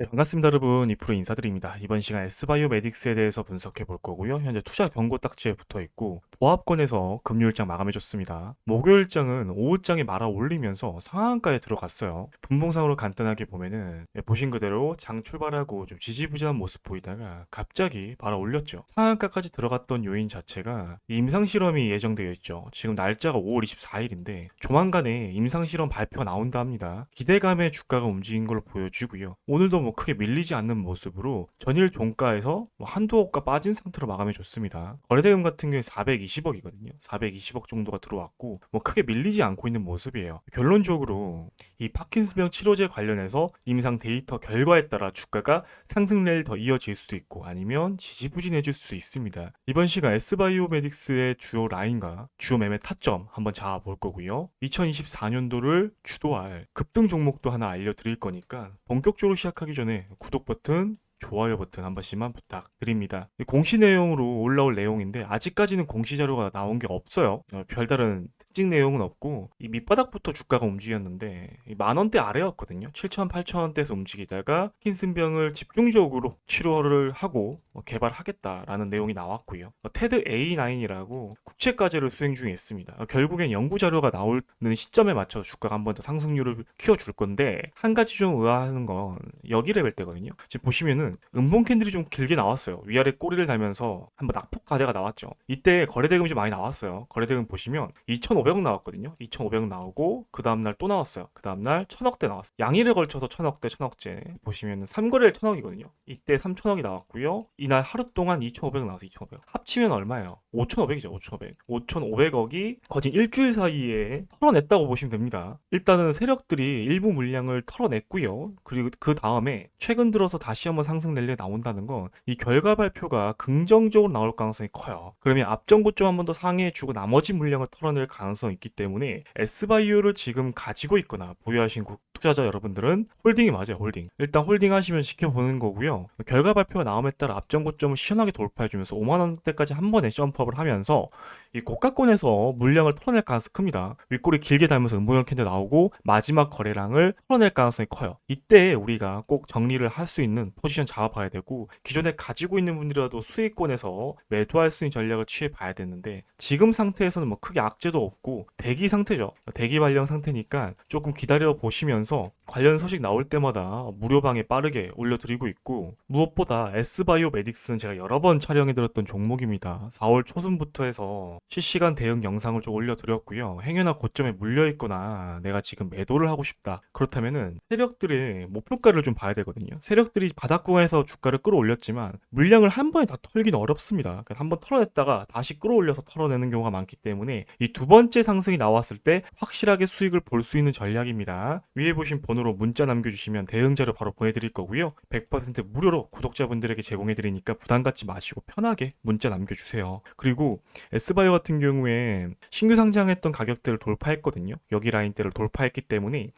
네, 반갑습니다, 여러분. 이프로 인사드립니다. 이번 시간 S바이오메딕스에 대해서 분석해 볼 거고요. 현재 투자 경고 딱지에 붙어 있고 보합권에서 금요일장 마감해 줬습니다. 목요일장은 오후장에 말아 올리면서 상한가에 들어갔어요. 분봉상으로 간단하게 보면은 네, 보신 그대로 장 출발하고 좀 지지부진한 모습 보이다가 갑자기 말아 올렸죠. 상한가까지 들어갔던 요인 자체가 이 임상 실험이 예정되어 있죠. 지금 날짜가 5월 24일인데 조만간에 임상 실험 발표가 나온다 합니다. 기대감에 주가가 움직인 걸로 보여지고요. 오늘도 뭐 크게 밀리지 않는 모습으로 전일 종가에서 뭐 한두 억가 빠진 상태로 마감해 줬습니다. 거래대금 같은 경우에 420억이거든요. 420억 정도가 들어왔고 뭐 크게 밀리지 않고 있는 모습이에요. 결론적으로 이 파킨스병 치료제 관련해서 임상 데이터 결과에 따라 주가가 상승 랠리 더 이어질 수도 있고 아니면 지지부진해질 수 있습니다. 이번 시간 S바이오메딕스의 주요 라인과 주요 매매 타점 한번 잡아볼 거고요. 2024년도를 주도할 급등 종목도 하나 알려드릴 거니까 본격적으로 시작하기 전에 구독 버튼 좋아요 버튼 한 번씩만 부탁드립니다. 공시 내용으로 올라올 내용인데 아직까지는 공시 자료가 나온 게 없어요. 어, 별다른 특징 내용은 없고 이 밑바닥부터 주가가 움직였는데 이만 원대 아래였거든요. 7천 8천 원대에서 움직이다가 킨슨병을 집중적으로 치료를 하고 뭐 개발하겠다라는 내용이 나왔고요. 어, 테드 A9이라고 국채 과제를 수행 중에 있습니다. 어, 결국엔 연구 자료가 나오는 시점에 맞춰서 주가가 한 번 더 상승률을 키워줄 건데 한 가지 좀 의아하는 건 여기 레벨 때거든요. 지금 보시면은 음봉 캔들이 좀 길게 나왔어요. 위아래 꼬리를 달면서 한번 낙폭 가대가 나왔죠. 이때 거래대금이 좀 많이 나왔어요. 거래대금 보시면 2,500억 나왔거든요. 2,500억 나오고 그 다음날 또 나왔어요. 그 다음날 1,000억대 나왔어요. 양일에 걸쳐서 1,000억대, 1,000억째 보시면 3거래일 1,000억이거든요. 이때 3,000억이 나왔고요. 이날 하루 동안 2,500억 나와서 2,500억. 합치면 얼마예요? 5,500이죠. 5,500. 5,500억이 거진 일주일 사이에 털어냈다고 보시면 됩니다. 일단은 세력들이 일부 물량을 털어냈고요. 그리고 그 다음에 최근 들어서 다시 한번 상승 랠리가 나온다는 건 이 결과 발표가 긍정적으로 나올 가능성이 커요. 그러면 앞전 고점 한 번 더 상회해주고 나머지 물량을 털어낼 가능성이 있기 때문에 S바이오를 지금 가지고 있거나 보유하신 구- 투자자 여러분들은 홀딩이 맞아요. 홀딩. 일단 홀딩 하시면 지켜보는 거고요. 결과 발표가 나옴에 따라 앞전 고점을 시원하게 돌파해주면서 5만 원대까지 한 번에 점프업을 하면서 이 고가권에서 물량을 털어낼 가능성이 큽니다. 윗꼬리 길게 달면서 음보형 캔들 나오고 마지막 거래량을 털어낼 가능성이 커요. 이때 우리가 꼭 정리를 할 수 있는 포지션 잡아봐야 되고 기존에 가지고 있는 분이라도 수익권에서 매도할 수 있는 전략을 취해봐야 되는데 지금 상태에서는 뭐 크게 악재도 없고 대기 상태죠. 대기 발령 상태니까 조금 기다려 보시면서 관련 소식 나올 때마다 무료방에 빠르게 올려드리고 있고 무엇보다 S바이오 메딕스는 제가 여러 번 촬영해 드렸던 종목입니다. 4월 초순부터 해서 실시간 대응 영상을 좀 올려드렸고요. 행여나 고점에 물려있거나 내가 지금 매도를 하고 싶다. 그렇다면은 세력들의 목표가를 좀 봐야 되거든요. 세력들이 바닥 구간에서 주가를 끌어올렸지만 물량을 한 번에 다 털기는 어렵습니다. 한 번 털어냈다가 다시 끌어올려서 털어내는 경우가 많기 때문에 이 두 번째 상승이 나왔을 때 확실하게 수익을 볼 수 있는 전략입니다. 위에 보신 번호로 문자 남겨주시면 대응 자료 바로 보내드릴 거고요. 100% 무료로 구독자분들에게 제공해드리니까 부담 갖지 마시고 편하게 문자 남겨주세요. 그리고 S바이오 같은 경우에 신규 상장했던 가격대를 돌파했거든요. 여기 라인대를 돌파했기 때문에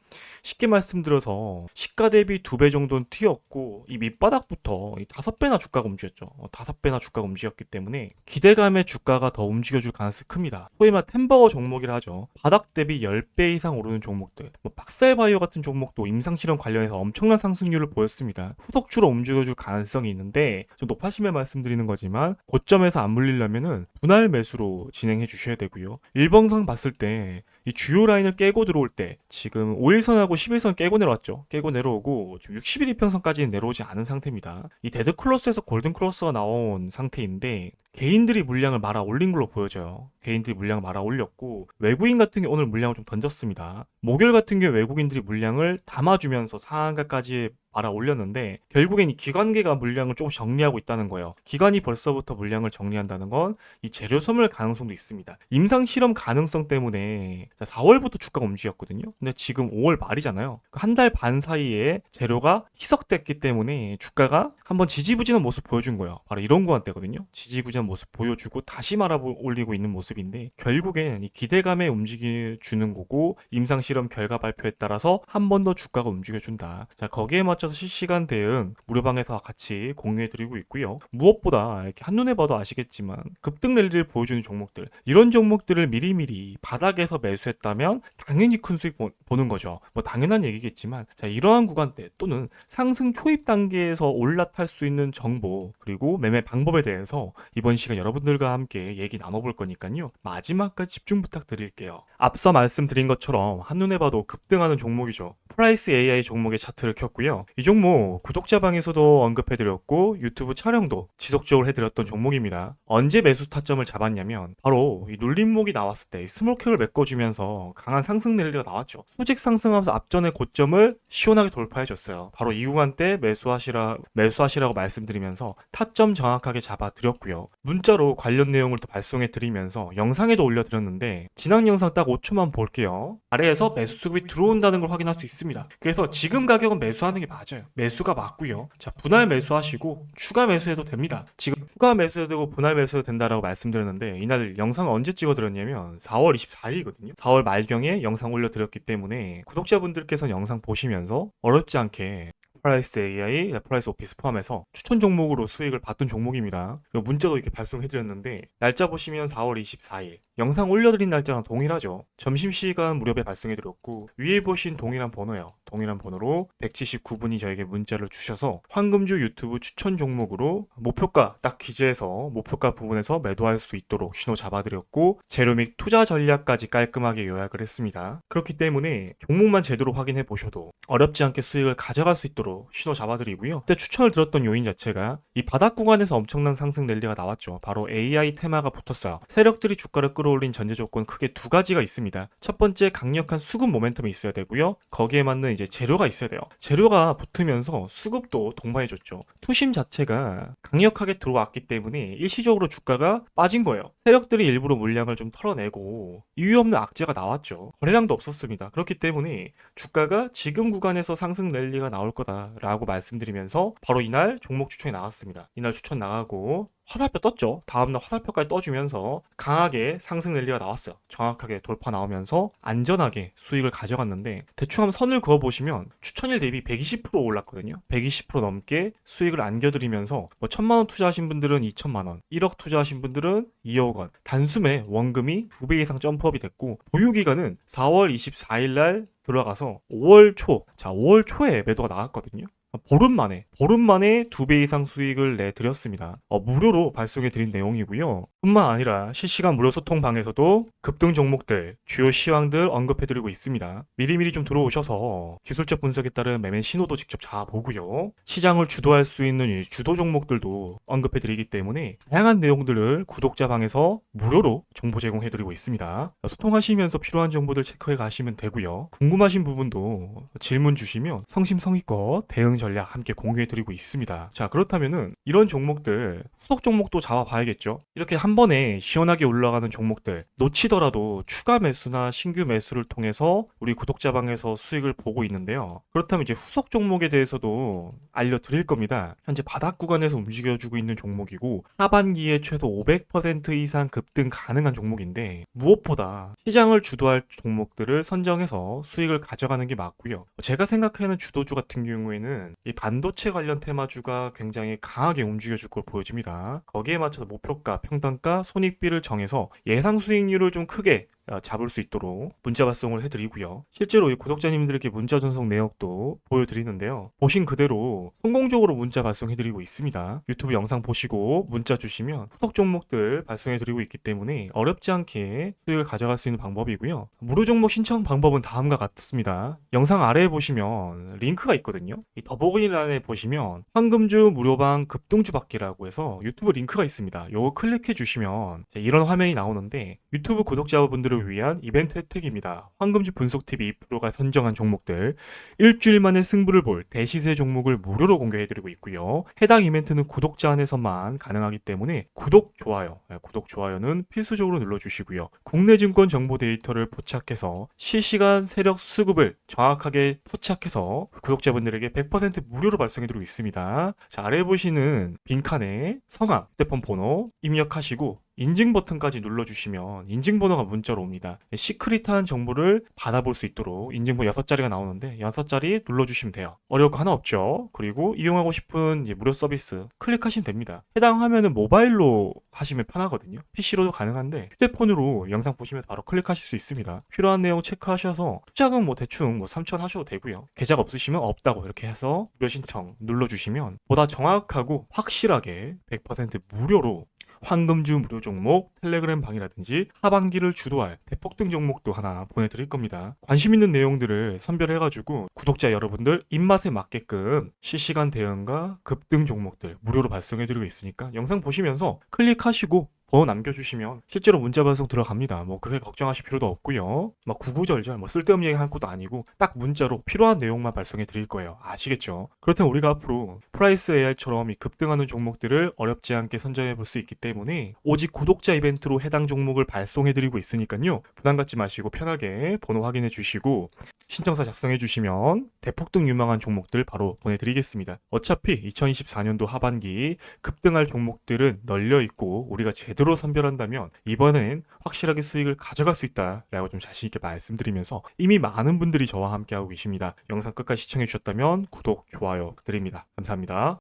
쉽게 말씀드려서 시가 대비 두 배 정도는 튀었고 이 밑 바닥부터 이 다섯 배나 주가가 움직였죠. 어, 다섯 배나 주가가 움직였기 때문에 기대감에 주가가 더 움직여줄 가능성이 큽니다. 소위 말 템버거 종목이라 하죠. 바닥 대비 10배 이상 오르는 종목들. 뭐 박셀바이오 같은 종목도 임상실험 관련해서 엄청난 상승률을 보였습니다. 후덕주로 움직여줄 가능성이 있는데 좀 높아심에 말씀드리는 거지만 고점에서 안 물리려면은 분할 매수로 진행해 주셔야 되고요. 일봉상 봤을 때 이 주요 라인을 깨고 들어올 때 지금 5일선하고 11선 깨고 내려왔죠. 깨고 내려오고 지금 60일 이평선까지는 내려오지 않은 상 태입니다. 이 데드 클로스에서 골든 클로스가 나온 상태인데 개인들이 물량을 말아 올린 걸로 보여져요. 개인들이 물량을 말아 올렸고 외국인 같은 경우 오늘 물량을 좀 던졌습니다. 목요일 같은 경우 외국인들이 물량을 담아주면서 상한가까지 말아 올렸는데 결국엔 이 기관계가 물량을 조금 정리하고 있다는 거예요. 기관이 벌써부터 물량을 정리한다는 건 이 재료 소멸 가능성도 있습니다. 임상 실험 가능성 때문에 4월부터 주가가 움직였거든요. 근데 지금 5월 말이잖아요. 한 달 반 사이에 재료가 희석됐기 때문에 주가가 한번 지지부진한 모습 보여준 거예요. 바로 이런 구간대거든요. 지지부진 한 모습 보여주고 다시 말아 올리고 있는 모습인데 결국엔 이 기대감에 움직여 주는 거고 임상 실험 결과 발표에 따라서 한 번 더 주가가 움직여 준다. 자 거기에 맞춰 맞춰서 실시간 대응 무료방에서 같이 공유해 드리고 있고요. 무엇보다 이렇게 한눈에 봐도 아시겠지만 급등 랠리를 보여주는 종목들 이런 종목들을 미리미리 바닥에서 매수했다면 당연히 큰 수익 보, 보는 거죠. 뭐 당연한 얘기겠지만 자 이러한 구간대 또는 상승 초입 단계에서 올라탈 수 있는 정보 그리고 매매 방법에 대해서 이번 시간 여러분들과 함께 얘기 나눠볼 거니까요. 마지막까지 집중 부탁드릴게요. 앞서 말씀드린 것처럼 한눈에 봐도 급등하는 종목이죠. 프라이스 AI 종목의 차트를 켰고요. 이 종목 구독자 방에서도 언급해드렸고 유튜브 촬영도 지속적으로 해드렸던 종목입니다. 언제 매수 타점을 잡았냐면 바로 이 눌림목이 나왔을 때 스몰캡을 메꿔주면서 강한 상승 랠리가 나왔죠. 수직 상승하면서 앞전의 고점을 시원하게 돌파해줬어요. 바로 이 구간 때 매수하시라 매수하시라고 말씀드리면서 타점 정확하게 잡아드렸고요. 문자로 관련 내용을 또 발송해 드리면서 영상에도 올려드렸는데 지난 영상 딱 5초만 볼게요. 아래에서 매수 수급이 들어온다는 걸 확인할 수 있습니다. 그래서 지금 가격은 매수하는 게 맞아요. 매수가 맞고요. 자 분할 매수하시고 추가 매수해도 됩니다. 지금 추가 매수해도 되고 분할 매수해도 된다라고 말씀드렸는데 이날 영상을 언제 찍어드렸냐면 4월 24일이거든요. 4월 말경에 영상 올려드렸기 때문에 구독자분들께서는 영상 보시면서 어렵지 않게 프라이스 AI, 프라이스 오피스 포함해서 추천 종목으로 수익을 봤던 종목입니다. 문자도 이렇게 발송해드렸는데 날짜 보시면 4월 24일 영상 올려드린 날짜랑 동일하죠. 점심시간 무렵에 발송해드렸고 위에 보신 동일한 번호요. 동일한 번호로 179분이 저에게 문자를 주셔서 황금주 유튜브 추천 종목으로 목표가 딱 기재해서 목표가 부분에서 매도할 수 있도록 신호 잡아드렸고 재료 및 투자 전략까지 깔끔하게 요약을 했습니다. 그렇기 때문에 종목만 제대로 확인해 보셔도 어렵지 않게 수익을 가져갈 수 있도록 신호 잡아드리고요. 그때 추천을 드렸던 요인 자체가 이 바닥 구간에서 엄청난 상승 랠리가 나왔죠. 바로 AI 테마가 붙었어요. 세력들이 주가를 끌어올린 전제 조건 크게 두 가지가 있습니다. 첫 번째 강력한 수급 모멘텀이 있어야 되고요. 거기에 맞는 이제 재료가 있어야 돼요. 재료가 붙으면서 수급도 동반해줬죠. 투심 자체가 강력하게 들어왔기 때문에 일시적으로 주가가 빠진 거예요. 세력들이 일부러 물량을 좀 털어내고 이유 없는 악재가 나왔죠. 거래량도 없었습니다. 그렇기 때문에 주가가 지금 구간에서 상승 랠리가 나올 거다라고 말씀드리면서 바로 이날 종목 추천이 나왔습니다. 이날 추천 나가고 화살표 떴죠. 다음날 화살표까지 떠주면서 강하게 상승 랠리가 나왔어요. 정확하게 돌파 나오면서 안전하게 수익을 가져갔는데 대충 한번 선을 그어보시면 추천일 대비 120% 올랐거든요. 120% 넘게 수익을 안겨드리면서 뭐 천만 원 투자하신 분들은 2천만 원, 1억 투자하신 분들은 2억 원, 단숨에 원금이 2배 이상 점프업이 됐고 보유 기간은 4월 24일 날 들어가서 5월 초, 자 5월 초에 매도가 나왔거든요. 보름 만에 보름 만에 두 배 이상 수익을 내드렸습니다. 어, 무료로 발송해드린 내용이고요. 뿐만 아니라 실시간 무료 소통방에서도 급등 종목들, 주요 시황들 언급해드리고 있습니다. 미리미리 좀 들어오셔서 기술적 분석에 따른 매매 신호도 직접 잡아보고요. 시장을 주도할 수 있는 이 주도 종목들도 언급해드리기 때문에 다양한 내용들을 구독자방에서 무료로 정보 제공해드리고 있습니다. 소통하시면서 필요한 정보들 체크해 가시면 되고요. 궁금하신 부분도 질문 주시면 성심성의껏 대응 전략 함께 공유해 드리고 있습니다. 자 그렇다면은 이런 종목들 후속 종목도 잡아 봐야겠죠. 이렇게 한 번에 시원하게 올라가는 종목들 놓치더라도 추가 매수나 신규 매수를 통해서 우리 구독자 방에서 수익을 보고 있는데요. 그렇다면 이제 후속 종목에 대해서도 알려 드릴 겁니다. 현재 바닥 구간에서 움직여 주고 있는 종목이고 하반기에 최소 500% 이상 급등 가능한 종목인데 무엇보다 시장을 주도할 종목들을 선정해서 수익을 가져가는 게 맞고요. 제가 생각하는 주도주 같은 경우에는 이 반도체 관련 테마주가 굉장히 강하게 움직여줄 걸 보여집니다. 거기에 맞춰서 목표가, 평단가, 손익비를 정해서 예상 수익률을 좀 크게 어, 잡을 수 있도록 문자 발송을 해드리고요. 실제로 이 구독자님들에게 문자 전송 내역도 보여드리는데요. 보신 그대로 성공적으로 문자 발송해드리고 있습니다. 유튜브 영상 보시고 문자 주시면 후속 종목들 발송해드리고 있기 때문에 어렵지 않게 수익을 가져갈 수 있는 방법이고요. 무료 종목 신청 방법은 다음과 같습니다. 영상 아래에 보시면 링크가 있거든요. 이 더 보기란에 보시면 황금주 무료방 급등주 받기라고 해서 유튜브 링크가 있습니다. 요거 클릭해 주시면 이런 화면이 나오는데 유튜브 구독자분들 을 위한 이벤트 혜택입니다. 황금주 분석TV 2%가 선정한 종목들 일주일 만에 승부를 볼 대시세 종목을 무료로 공개해드리고 있고요. 해당 이벤트는 구독자 안에서만 가능하기 때문에 구독, 좋아요, 네, 구독, 좋아요는 필수적으로 눌러주시고요. 국내 증권 정보 데이터를 포착해서 실시간 세력 수급을 정확하게 포착해서 구독자분들에게 100% 무료로 발송해드리고 있습니다. 자, 아래 보시는 빈칸에 성함, 휴대폰 번호 입력하시고 인증 버튼까지 눌러주시면 인증번호가 문자로 옵니다. 시크릿한 정보를 받아볼 수 있도록 인증번호 6자리가 나오는데 6자리 눌러주시면 돼요. 어려울 거 하나 없죠. 그리고 이용하고 싶은 무료 서비스 클릭하시면 됩니다. 해당 화면은 모바일로 하시면 편하거든요. PC로도 가능한데 휴대폰으로 영상 보시면서 바로 클릭하실 수 있습니다. 필요한 내용 체크하셔서 투자금 뭐 대충 뭐 3천 하셔도 되고요. 계좌가 없으시면 없다고 이렇게 해서 무료 신청 눌러주시면 보다 정확하고 확실하게 100% 무료로 황금주 무료 종목, 텔레그램 방이라든지 하반기를 주도할 대폭등 종목도 하나 보내드릴 겁니다. 관심 있는 내용들을 선별해가지고 구독자 여러분들 입맛에 맞게끔 실시간 대응과 급등 종목들 무료로 발송해드리고 있으니까 영상 보시면서 클릭하시고 번호 남겨주시면 실제로 문자 발송 들어갑니다. 뭐 그렇게 걱정하실 필요도 없고요. 막 구구절절 뭐 쓸데없는 얘기 할 것도 아니고 딱 문자로 필요한 내용만 발송해 드릴 거예요. 아시겠죠? 그렇다면 우리가 앞으로 프라이스 AR처럼 이 급등하는 종목들을 어렵지 않게 선정해 볼 수 있기 때문에 오직 구독자 이벤트로 해당 종목을 발송해 드리고 있으니까요. 부담 갖지 마시고 편하게 번호 확인해 주시고 신청서 작성해 주시면 대폭등 유망한 종목들 바로 보내드리겠습니다. 어차피 2024년도 하반기 급등할 종목들은 널려 있고 우리가 제대로 선별한다면 이번엔 확실하게 수익을 가져갈 수 있다라고 좀 자신 있게 말씀드리면서 이미 많은 분들이 저와 함께하고 계십니다. 영상 끝까지 시청해 주셨다면 구독, 좋아요 드립니다. 감사합니다.